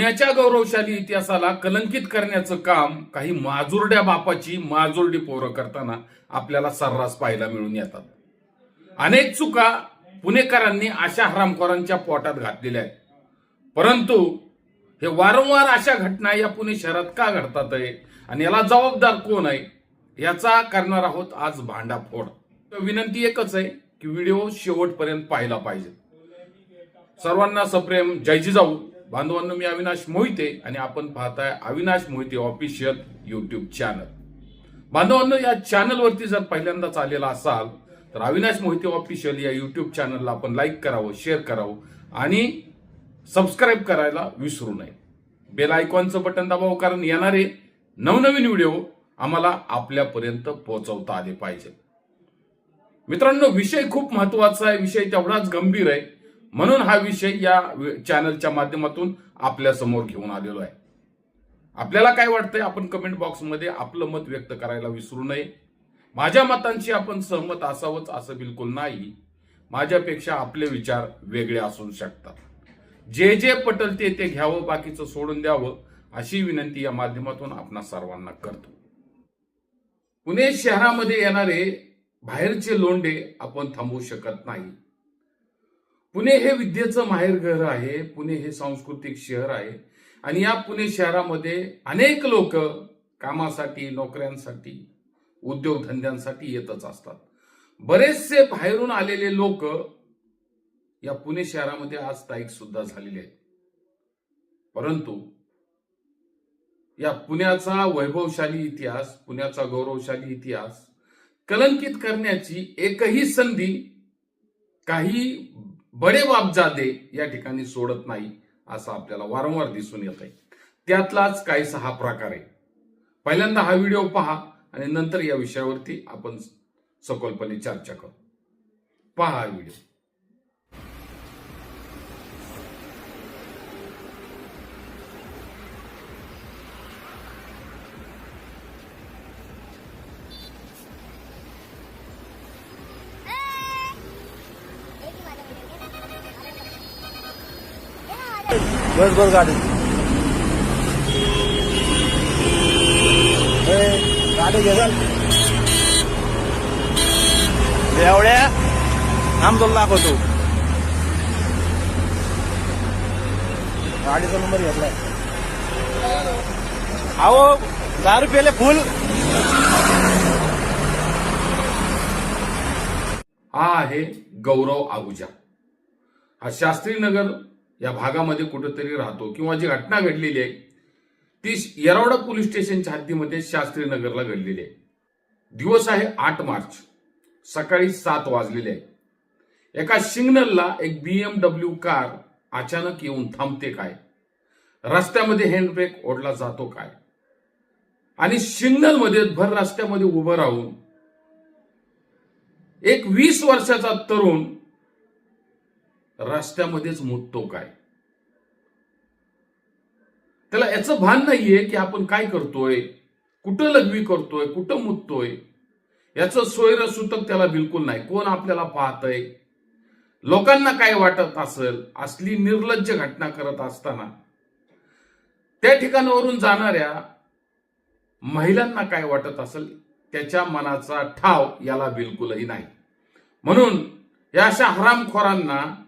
पुण्याच्या गौरवशाली इतिहासाला कलंकित करण्याचं काम काही माजुरड्या बापाची माजुरडी पोरं करताना आपल्याला सर्रास पाहायला मिळून येतात. अनेक चुका पुणेकरांनी अशा हरामखोरांच्या पोटात घातलेल्या आहेत. परंतु हे वारंवार अशा घटना या पुणे शहरात का घडतात आहे आणि याला जबाबदार कोण आहे याचा करणार आहोत आज भांडाफोड. तर विनंती एकच आहे की व्हिडिओ शेवटपर्यंत पाहायला पाहिजे. सर्वांना सप्रेम. जय जिजाऊ. बांधवांनो मी अविनाश मोहिते आणि आपण पाहताय Avinash Mohite official YouTube channel बांधवांनो या चॅनलवरती जर पहिल्यांदाच आलेला असाल तर अविनाश मोहिते ऑफिशियल या युट्यूब चॅनलला आपण लाईक करावं शेअर करावं आणि सबस्क्राईब करायला विसरू नये. बेल आयकॉनचं बटन दाबावं कारण येणारे नवनवीन व्हिडिओ आम्हाला आपल्यापर्यंत पोहोचवता आले पाहिजे. मित्रांनो विषय खूप महत्त्वाचा आहे विषय तेवढाच गंभीर आहे. म्हणून हा विषय या चॅनलच्या माध्यमातून आपल्यासमोर घेऊन आलेलो आहे. आपल्याला काय वाटतंय? आपण कमेंट बॉक्समध्ये आपलं मत व्यक्त करायला विसरू नये. माझ्या मतांशी आपण सहमत असावंच असं बिलकुल नाही. माझ्यापेक्षा आपले विचार वेगळे असू शकतात. जे जे पटल ते ते घ्यावं बाकीचं सोडून द्यावं अशी विनंती या माध्यमातून आपण सर्वांना करतो. पुणे शहरामध्ये येणारे बाहेरचे लोंडे आपण थांबवू शकत नाही. पुणे हे विद्येचं माहेरघर आहे पुणे हे सांस्कृतिक शहर आहे. आणि या पुणे शहरामध्ये अनेक लोक कामासाठी नोकऱ्यांसाठी उद्योगधंद्यांसाठी येतच असतात. बरेचसे बाहेरून आलेले लोक या पुणे शहरामध्ये आज स्थायिक सुद्धा झालेले आहेत. परंतु या पुण्याचा वैभवशाली इतिहास पुण्याचा गौरवशाली इतिहास कलंकित करण्याची एकही संधी काही बडे बापजादे या ठिकाणी सोडत नाही असं आपल्याला वारंवार दिसून येत आहे त्यातलाच काहीसा हा प्रकार आहे. पहिल्यांदा हा व्हिडिओ पहा आणि नंतर या विषयावरती आपण सखोलपणे चर्चा करू. पहा हा व्हिडिओ. बस बस गाडी. ए, गाडी घे चल. एवढ्या थांब तुला दाखवतो. गाडीचा नंबर घेतलाय अहो दहा रुपयाले फुल हा आहे गौरव आहुजा. हा शास्त्रीनगर या भागामध्ये कुठेतरी राहतो. किंवा जी घटना घडलेली आहे ती येरवडा पोलीस स्टेशनच्या हद्दीमध्ये शास्त्री नगरला घडलेली आहे. दिवस आहे आठ मार्च सकाळी सात वाजलेले आहे. एका सिग्नलला एक बीएमडब्ल्यू कार अचानक येऊन थांबते काय? रस्त्यामध्ये हँडब्रेक ओढला जातो काय? आणि सिग्नलमध्ये भर रस्त्यामध्ये उभं राहून एक वीस वर्षाचा तरुण रस्त्यामध्येच मुततो काय? त्याला याचं भान नाहीये की आपण काय करतोय? कुठं लघवी करतोय? कुठं मुततोय याचं सोयर सुतक त्याला बिलकुल नाही. कोण आपल्याला पाहतय? लोकांना काय वाटत असेल? असली निर्लज्ज घटना करत असताना. त्या ठिकाणावरून जाणाऱ्या महिलांना काय वाटत असेल? त्याच्या मनाचा ठाव याला बिलकुलही नाही. म्हणून या अशा हरामखोरांना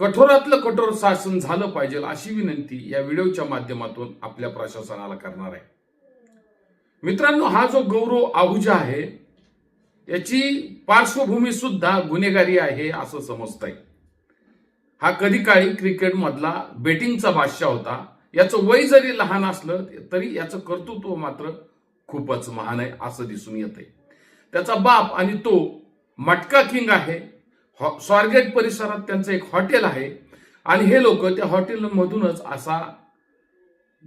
कठोरातलं कठोर शासन झालं पाहिजे अशी विनंती या व्हिडिओच्या माध्यमातून आपल्या प्रशासनाला करणार आहे. मित्रांनो हा जो गौरव आहुजा आहे याची पार्श्वभूमी सुद्धा गुन्हेगारी आहे असं समजत आहे हा कधी काळी क्रिकेट मधला बेटिंगचा बादशाह होता. याचं वय जरी लहान असलं तरी याचं कर्तृत्व मात्र खूपच महान आहे असं दिसून येत त्याचा बाप आणि तो मटका किंग आहे. हॉ- स्वारगेट परिसरात त्यांचं एक हॉटेल आहे. आणि हे लोक त्या हॉटेलमधूनच असा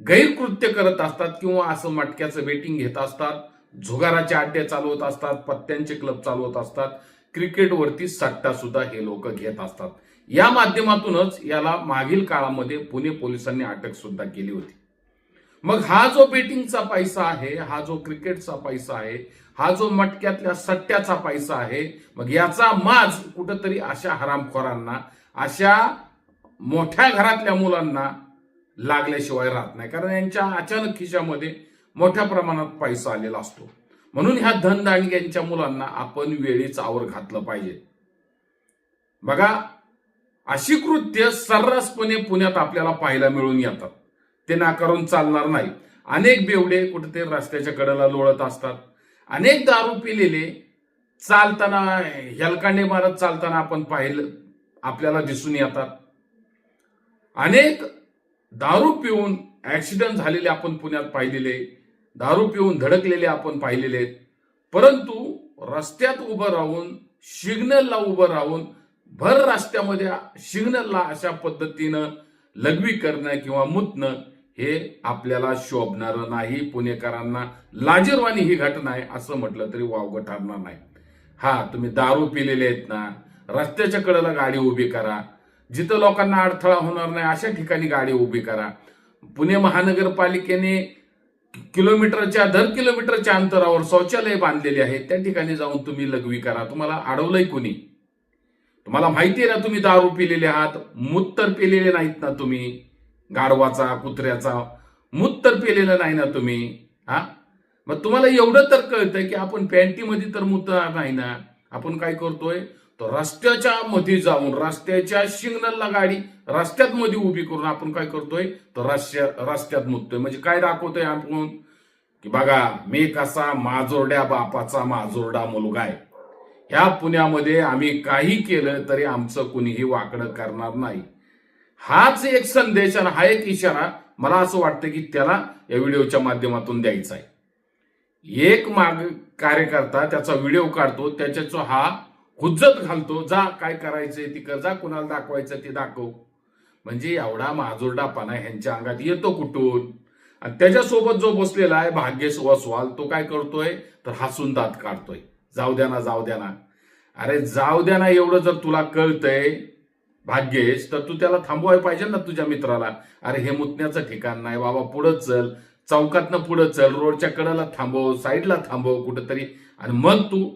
गैरकृत्य करत असतात किंवा असं मटक्याचं बेटिंग घेत असतात. झुगाराचे अड्डे चालवत असतात पत्त्यांचे क्लब चालवत असतात. क्रिकेटवरती सट्टा सुद्धा हे लोक घेत असतात. या माध्यमातूनच याला मागील काळामध्ये पुणे पोलिसांनी अटक सुद्धा केली होती. मग हा जो बेटिंगचा पैसा आहे हा जो क्रिकेटचा पैसा आहे हा जो मटक्यातल्या सट्ट्याचा पैसा आहे मग याचा माज कुठंतरी अशा हरामखोरांना अशा मोठ्या घरातल्या मुलांना लागल्याशिवाय राहत नाही. कारण यांच्या अचानक खिशामध्ये मोठ्या प्रमाणात पैसा आलेला असतो. म्हणून ह्या धनदांडग्यांच्या मुलांना आपण वेळीच आवर घातलं पाहिजे. बघा अशी कृत्य सर्रासपणे पुण्यात आपल्याला पाहायला मिळून येतात. ते नाकारून चालणार नाही अनेक बेवडे कुठेतरी रस्त्याच्या कडेला लोळत असतात. अनेक दारू पिलेले चालताना हेलकांडे मारत चालताना आपण पाहिलं आपल्याला दिसून येतात. अनेक दारू पिऊन ऍक्सिडेंट झालेले आपण पुण्यात पाहिलेले दारू पिऊन धडकलेले आपण पाहिलेले आहेत. परंतु रस्त्यात उभं राहून सिग्नलला उभं राहून भर रस्त्यामध्ये सिग्नलला अशा पद्धतीनं लघवी करणं किंवा मुतणं हे आपल्याला शोभणारं नाही पुणेकरांना लाजीरवाणी ही घटना आहे असं म्हटलं तरी वावगं ठरणार नाही. हा तुम्ही दारू पिलेले आहेत ना रस्त्याच्या कडेला गाडी उभी करा. जिथं लोकांना अडथळा होणार नाही अशा ठिकाणी गाडी उभी करा. पुणे महानगरपालिकेने किलोमीटरच्या दर किलोमीटरच्या अंतरावर शौचालय बांधलेले आहेत त्या ठिकाणी जाऊन तुम्ही लघवी करा. तुम्हाला अडवलंय कुणी? तुम्हाला माहिती आहे ना तुम्ही दारू पिलेले आहात मूत तर पिलेले नाहीत ना तुम्ही? गाढवाचा कुत्र्याचा. मूत तर पेलेलं नाही ना तुम्ही हा? मग तुम्हाला एवढं तर कळतं की आपण पॅन्टीमध्ये तर मूत नाही ना. आपण काय करतोय? तर रस्त्याच्या मध्ये जाऊन रस्त्याच्या सिग्नलला गाडी रस्त्यात मध्ये उभी करून आपण काय करतोय? तर रस्त्या रस्त्यात मुततोय. म्हणजे काय दाखवतोय आपण? की बघा मी कसा माजोरड्या बापाचा माजोरडा मुलगा आहे. ह्या पुण्यामध्ये आम्ही काही केलं तरी आमचं कुणीही वाकडं करणार नाही. हाच एक संदेश आणि हा एक इशारा मला असं वाटतं की त्याला या व्हिडिओच्या माध्यमातून द्यायचा आहे. एक माग कार्यकर्ता त्याचा व्हिडिओ काढतो त्याच्याचा हा हुज्जत घालतो जा काय करायचंय ती कर जा कुणाला दाखवायचं ते दाखव. म्हणजे एवढा माजुरडापणा ह्यांच्या अंगात येतो कुठून? आणि त्याच्यासोबत जो बसलेला आहे भाग्येश वसवाल तो काय करतोय? तर हसून दात काढतोय. जाऊ द्या ना जाऊ द्या ना. अरे जाऊ द्या ना एवढं जर तुला कळतंय भाग्येश तर तू त्याला थांबवाय पाहिजे ना तुझ्या मित्राला. अरे हे मुतण्याचं ठिकाण नाही बाबा पुढं चल. चौकातनं पुढं चल रोडच्या कडेला थांबव साईडला थांबव कुठंतरी. आणि मग तू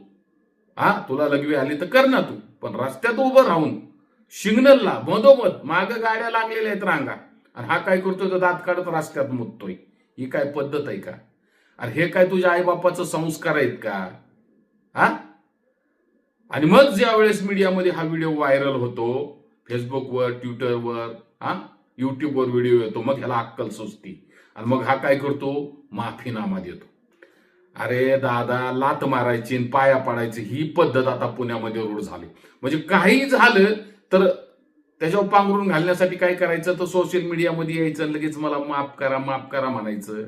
हा तुला लघवी आली तर कर ना तू. पण रस्त्यात उभं राहून सिग्नलला मधोमध माग गाड्या लागलेल्या आहेत रांगा. आणि हा काय करतोय तर दात काढत रस्त्यात मुततोय. ही काय पद्धत आहे का? अरे हे काय तुझ्या आईबापाचं संस्कार आहेत का? हा? आणि मग ज्या वेळेस मीडियामध्ये हा व्हिडिओ व्हायरल होतो फेसबुकवर ट्विटरवर हा? युट्यूबवर व्हिडिओ येतो मग ह्याला अक्कल सुचती. आणि मग हा काय करतो? माफीनामा देतो. अरे दादा लात मारायची आणि पाया पाडायची ही पद्धत आता पुण्यामध्ये रूढ झाली. म्हणजे काही झालं तर त्याच्यावर पांघरून घालण्यासाठी काय करायचं? तर सोशल मीडियामध्ये यायचं लगेच मला माफ करा माफ करा म्हणायचं.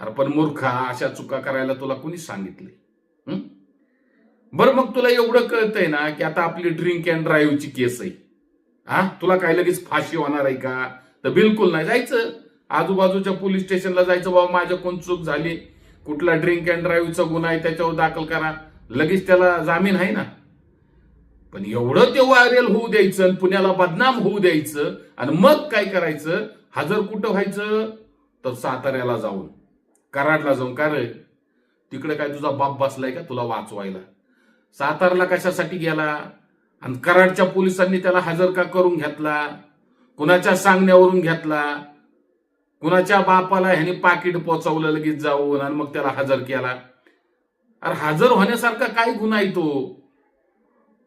अरे पण मूर्खा अशा चुका करायला तुला कुणी सांगितले बरं मग तुला एवढं कळतंय ना की आता आपली ड्रिंक अँड ड्राईव्हची केस आहे. हा? तुला काय लगेच फाशी होणार आहे का? तर बिलकुल नाही. जायचं. आजूबाजूच्या पोलीस स्टेशनला जायचं बाबा माझ्या कोण चूक झाली? कुठला ड्रिंक अँड ड्राईव्हचा गुन्हा आहे? त्याच्यावर दाखल करा. लगेच त्याला जामीन आहे ना? पण एवढं ते व्हायरल होऊ द्यायचं आणि पुण्याला बदनाम होऊ द्यायचं आणि मग काय करायचं? हजर कुठं व्हायचं? तर साताऱ्याला जाऊन. कराडला जाऊन. का रे? तिकडे काय तुझा बाप बसलाय का तुला वाचवायला? सातारला कशासाठी गेला? आणि कराडच्या पोलिसांनी त्याला हजर का करून घेतला? कुणाच्या सांगण्यावरून घेतला? कुणाच्या बापाला ह्याने पाकिट पोचवलं लगेच जाऊन आणि मग त्याला हजर केला? अरे हजर होण्यासारखा काय गुन्हा आहे तो?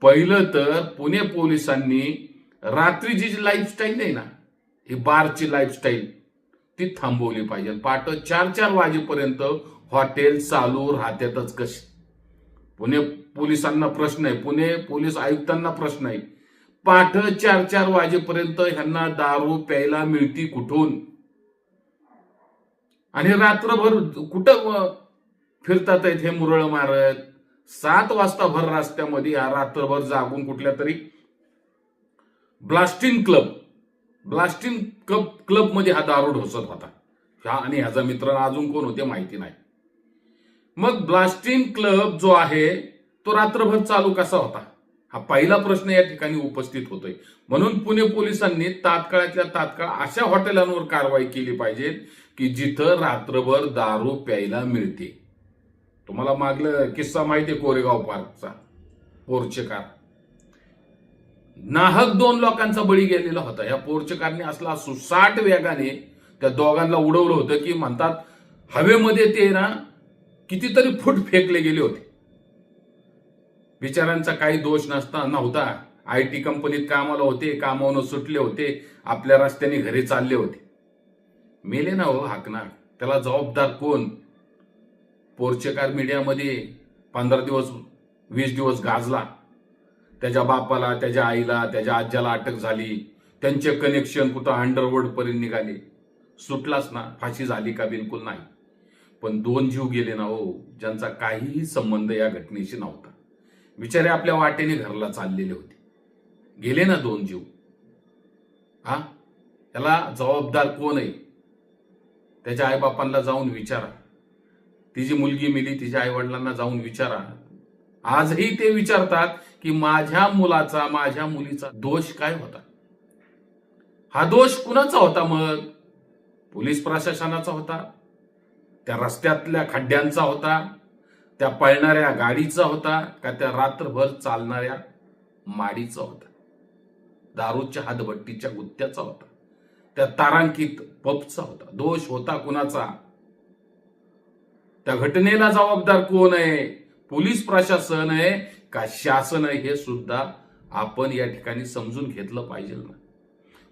पहिलं तर पुणे पोलिसांनी रात्रीची जी लाईफस्टाईल आहे ना ही बारची लाईफस्टाईल ती थांबवली पाहिजे. पाठ चार चार वाजेपर्यंत हॉटेल चालू राहतातच कशी. पुणे पोलिसांना प्रश्न आहे. पुणे पोलीस आयुक्तांना प्रश्न आहे. पाठ चार चार वाजेपर्यंत ह्यांना दारू प्यायला मिळती कुठून? आणि रात्रभर कुठं फिरतात आहेत हे मुरळ मारत? सात वाजता भर रस्त्यामध्ये या रात्रभर जागून कुठल्या तरी ब्लास्टिंग क्लब ब्लास्टिंग क्लब क्लबमध्ये हा दारू ढोसत होता. ह्या आणि ह्याचा मित्र अजून कोण होते माहिती नाही. मग ब्लास्टिंग क्लब जो आहे तो रात्रभर चालू कसा होता? हा पहिला प्रश्न या ठिकाणी उपस्थित होतोय. म्हणून पुणे पोलिसांनी तात्काळातल्या तात्काळ अशा हॉटेलांवर कारवाई केली पाहिजे की जिथं रात्रभर दारू प्यायला मिळते. तुम्हाला मागलं किस्सा माहिती आहे कोरेगाव पार्कचा? पोर्चेकार. नाहक दोन लोकांचा बळी गेलेला होता. या पोर्चकारने असला सुसाट वेगाने त्या दोघांना उडवलं होतं की म्हणतात हवेमध्ये ते ना कितीतरी फूट फेकले गेले होते. बिचारांचा काही दोष नसता नव्हता. आय टी कंपनीत कामाला होते कामावून सुटले होते आपल्या रस्त्याने घरी चालले होते. मेले ना हो हाकना त्याला जबाबदार कोण? पोर्चेकार मीडियामध्ये पंधरा दिवस वीस दिवस गाजला. त्याच्या बापाला त्याच्या आईला त्याच्या आज्याला अटक झाली. त्यांचे कनेक्शन कुठं अंडरवर्ल्ड पर्यंत निघाले? सुटलाच ना फाशी झाली का बिलकुल नाही. पण दोन जीव गेले ना हो ज्यांचा काहीही संबंध या घटनेशी नव्हता. बिचारे आपल्या वाटेने घरला चाललेले होते. गेले ना दोन जीव. हा? त्याला जबाबदार कोण आहे? त्याच्या आईबापांना जाऊन विचारा. तिची मुलगी मिली तिच्या आईवडिलांना जाऊन विचारा. आजही ते विचारतात की माझ्या मुलाचा माझ्या मुलीचा दोष काय होता? हा दोष कुणाचा होता मग? पोलीस प्रशासनाचा होता? त्या रस्त्यातल्या खड्ड्यांचा होता? त्या पळणाऱ्या गाडीचा होता का त्या रात्रभर चालणाऱ्या माडीचा होता? दारूच्या हातभट्टीच्या गुत्त्याचा होता. त्या तारांकित पबचा होता. दोष होता कुणाचा? त्या घटनेला जबाबदार कोण आहे? पोलीस प्रशासन आहे का शासन आहे हे सुद्धा आपण या ठिकाणी समजून घेतलं पाहिजे ना?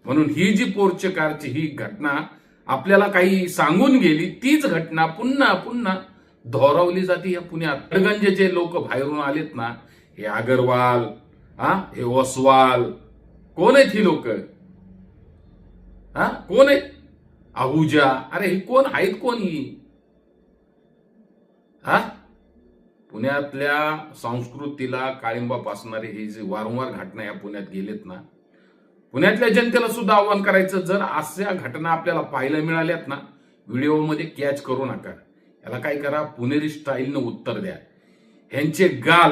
म्हणून ही जी पोर्चकारची ही घटना आपल्याला काही सांगून गेली तीच घटना पुन्हा पुन्हा धोरवली जाते या पुण्यात. अडगंज जे लोक बाहेरून आलेत ना हे अगरवाल हा हे ओसवाल कोण आहेत ही लोक? हा कोण आहेत? आहुजा. अरे ही कोण आहेत कोण ही? हा? पुण्यातल्या संस्कृतीला काळिंबा पासणारे हे जे वारंवार घटना या पुण्यात गेलेत ना पुण्यातल्या जनतेला सुद्धा आव्हान करायचं जर अशा घटना आपल्याला पाहायला मिळाल्यात ना व्हिडिओमध्ये कॅच करू नका. याला काय करा पुणेरी स्टाईलनं उत्तर द्या. ह्यांचे गाल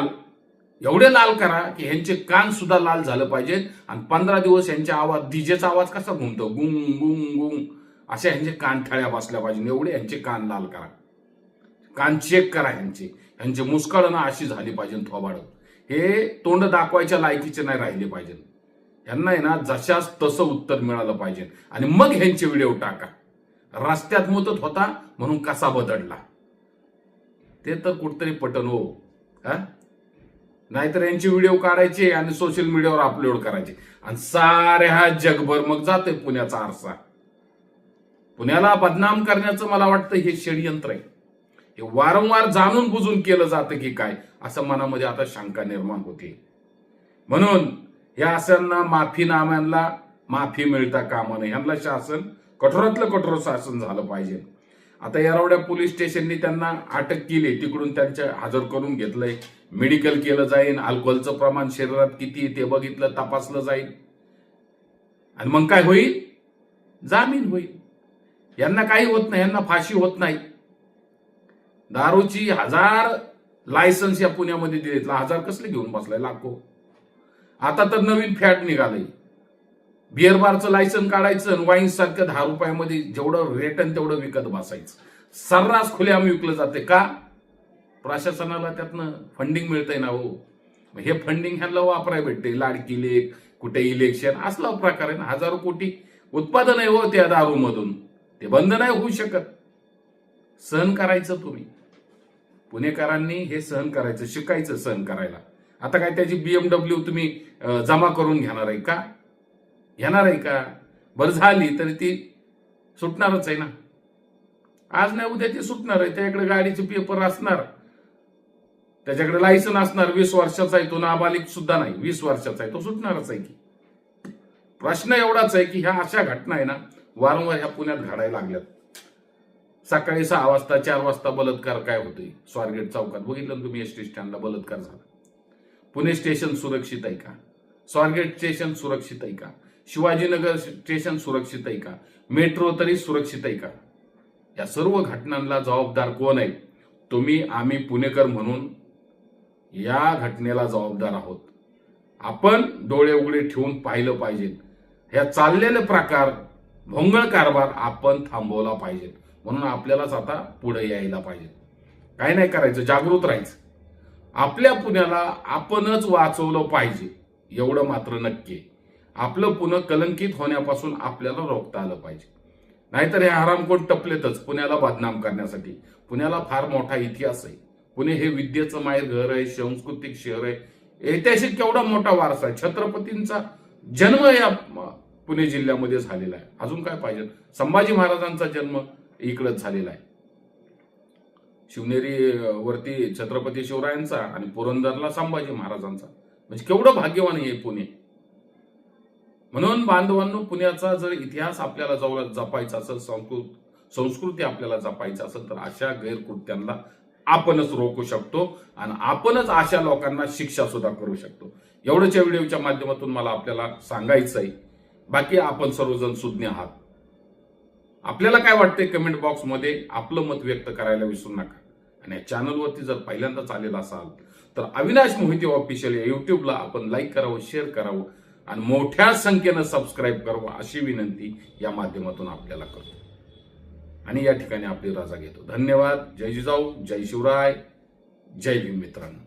एवढे लाल करा की ह्यांचे कान सुद्धा लाल झालं पाहिजे आणि पंधरा दिवस यांच्या आवाज डीजेचा आवाज कसा घुमतो? गुंग गुंग गुंग अशा ह्यांचे कान ठळ्या बसल्या पाहिजे एवढे ह्यांचे कान लाल करा. कान चेक करा ह्यांचे. ह्यांचे मुस्कळणं अशी झाली पाहिजे थोबाड. हे तोंड दाखवायच्या लायकीचे नाही राहिले पाहिजे. ह्यांना आहे ना जशाच तसं उत्तर मिळालं पाहिजे. आणि मग ह्यांचे व्हिडिओ टाका. रस्त्यात मुतत होता म्हणून कसा बदलला? ते तर कुठतरी पटन हो हा? नाहीतर यांचे व्हिडिओ काढायचे आणि सोशल मीडियावर अपलोड करायचे. आणि साऱ्या जगभर मग जाते पुण्याचा आरसा. पुण्याला बदनाम करण्याचं मला वाटतं हे षडयंत्र आहे. हे वारंवार जाणून बुजून केलं जातं की काय असं मनामध्ये आता शंका निर्माण होते. म्हणून या अशांना माफीनाम्यांना माफी मिळता कामा नये. ह्यांना शासन कठोरातलं कठोर शासन झालं पाहिजे. आता येरवड्या पोलीस स्टेशननी त्यांना अटक केली. तिकडून त्यांच्या हजर करून घेतलंय. मेडिकल केलं जाईल अल्कोहोलचं प्रमाण शरीरात किती आहे ते बघितलं तपासलं जाईल. आणि मग काय होईल? जामीन होईल. यांना काही होत नाही. यांना फाशी होत नाही. दारूची हजार लायसन्स या पुण्यामध्ये दिलेत. हजार कसले घेऊन बसलाय? लाखो. आता तर नवीन फॅट निघालंय. बिअर बारचं लायसन काढायचं आणि वाईन सारखं दहा रुपयामध्ये जेवढं रेटन तेवढं विकत बसायचं. सर्रास खुले विकलं जाते. का? प्रशासनाला त्यातनं फंडिंग मिळतंय ना हो. मग हे फंडिंग ह्यांना वापराय भेटते. लाडकी लेख कुठे इलेक्शन असला प्रकार आहे ना. हजारो कोटी उत्पादन आहे हो त्या दारूमधून. ते बंद नाही होऊ शकत. सहन करायचं तुम्ही. पुणेकरांनी हे सहन करायचं शिकायचं सहन करायला. आता काय त्याची बीएमडब्ल्यू तुम्ही जमा करून घेणार आहे का? घेणार आहे का? बरं झाली तरी ती सुटणारच आहे ना. आज नाही उद्या ती सुटणार आहे. त्याच्याकडे गाडीचे पेपर असणार. त्याच्याकडे लायसन असणार. वीस वर्षाचा आहे तो नाबालिक सुद्धा नाही. वीस वर्षाचा आहे. तो सुटणारच आहे की. प्रश्न एवढाच आहे की ह्या अशा घटना आहे ना वारंवार ह्या पुण्यात घडायला लागल्यात. सकाळी सहा वाजता चार वाजता बलात्कार काय होते स्वारगेट चौकात बघितलं तुम्ही एस टी स्टँडला बलात्कार झाला. पुणे स्टेशन सुरक्षित आहे का? स्वारगेट स्टेशन सुरक्षित आहे का? शिवाजीनगर स्टेशन सुरक्षित आहे का? मेट्रो तरी सुरक्षित आहे का? या सर्व घटनांना जबाबदार कोण आहे? तुम्ही आम्ही पुणेकर म्हणून या घटनेला जबाबदार आहोत. आपण डोळे उघडे ठेवून पाहिलं पाहिजे. ह्या चाललेले प्रकार भोंगळ कारभार आपण थांबवला पाहिजे. म्हणून आपल्यालाच आता पुढे यायला पाहिजे. काय नाही करायचं जागृत राहायचं. आपल्या पुण्याला आपणच वाचवलं पाहिजे. एवढं मात्र नक्की आपलं पुणं कलंकित होण्यापासून आपल्याला रोखता आलं पाहिजे. नाहीतर हे आरामकोट टपलेतच पुण्याला बदनाम करण्यासाठी. पुण्याला फार मोठा इतिहास आहे. पुणे हे विद्येचं माहेर घर आहे सांस्कृतिक शहर आहे. ऐतिहासिक केवढा मोठा वारसा आहे. छत्रपतींचा जन्म या पुणे जिल्ह्यामध्ये झालेला आहे. अजून काय पाहिजे? संभाजी महाराजांचा जन्म इकडंच झालेला आहे. शिवनेरी वरती छत्रपती शिवरायांचा आणि पुरंदरला संभाजी महाराजांचा. म्हणजे केवढं भाग्यवान आहे पुणे. म्हणून बांधवांनो पुण्याचा जर इतिहास आपल्याला जवळ जपायचा असेल संस्कृत संस्कृती आपल्याला जपायची असेल तर अशा गैरकृत्यांना आपणच रोखू शकतो आणि आपणच अशा लोकांना शिक्षा सुद्धा करू शकतो. एवढंच या व्हिडिओच्या माध्यमातून मला आपल्याला सांगायचं आहे बाकी आपण सर्वजण सुज्ञ आहात. आपल्याला काय वाटतंय कमेंट बॉक्समध्ये आपलं मत व्यक्त करायला विसरू नका. आणि या चॅनलवरती जर पहिल्यांदाच आलेला असाल तर अविनाश मोहिते ऑफिशियल या युट्यूबला आपण लाईक करावं शेअर करावं आणि मोठ्या संख्येनं सबस्क्राईब करावं अशी विनंती या माध्यमातून आपल्याला करतो. आणि या ठिकाणी आपली राजा घेतो. धन्यवाद. जय जिजाऊ. जय शिवराय. जय भीम मित्रांनो.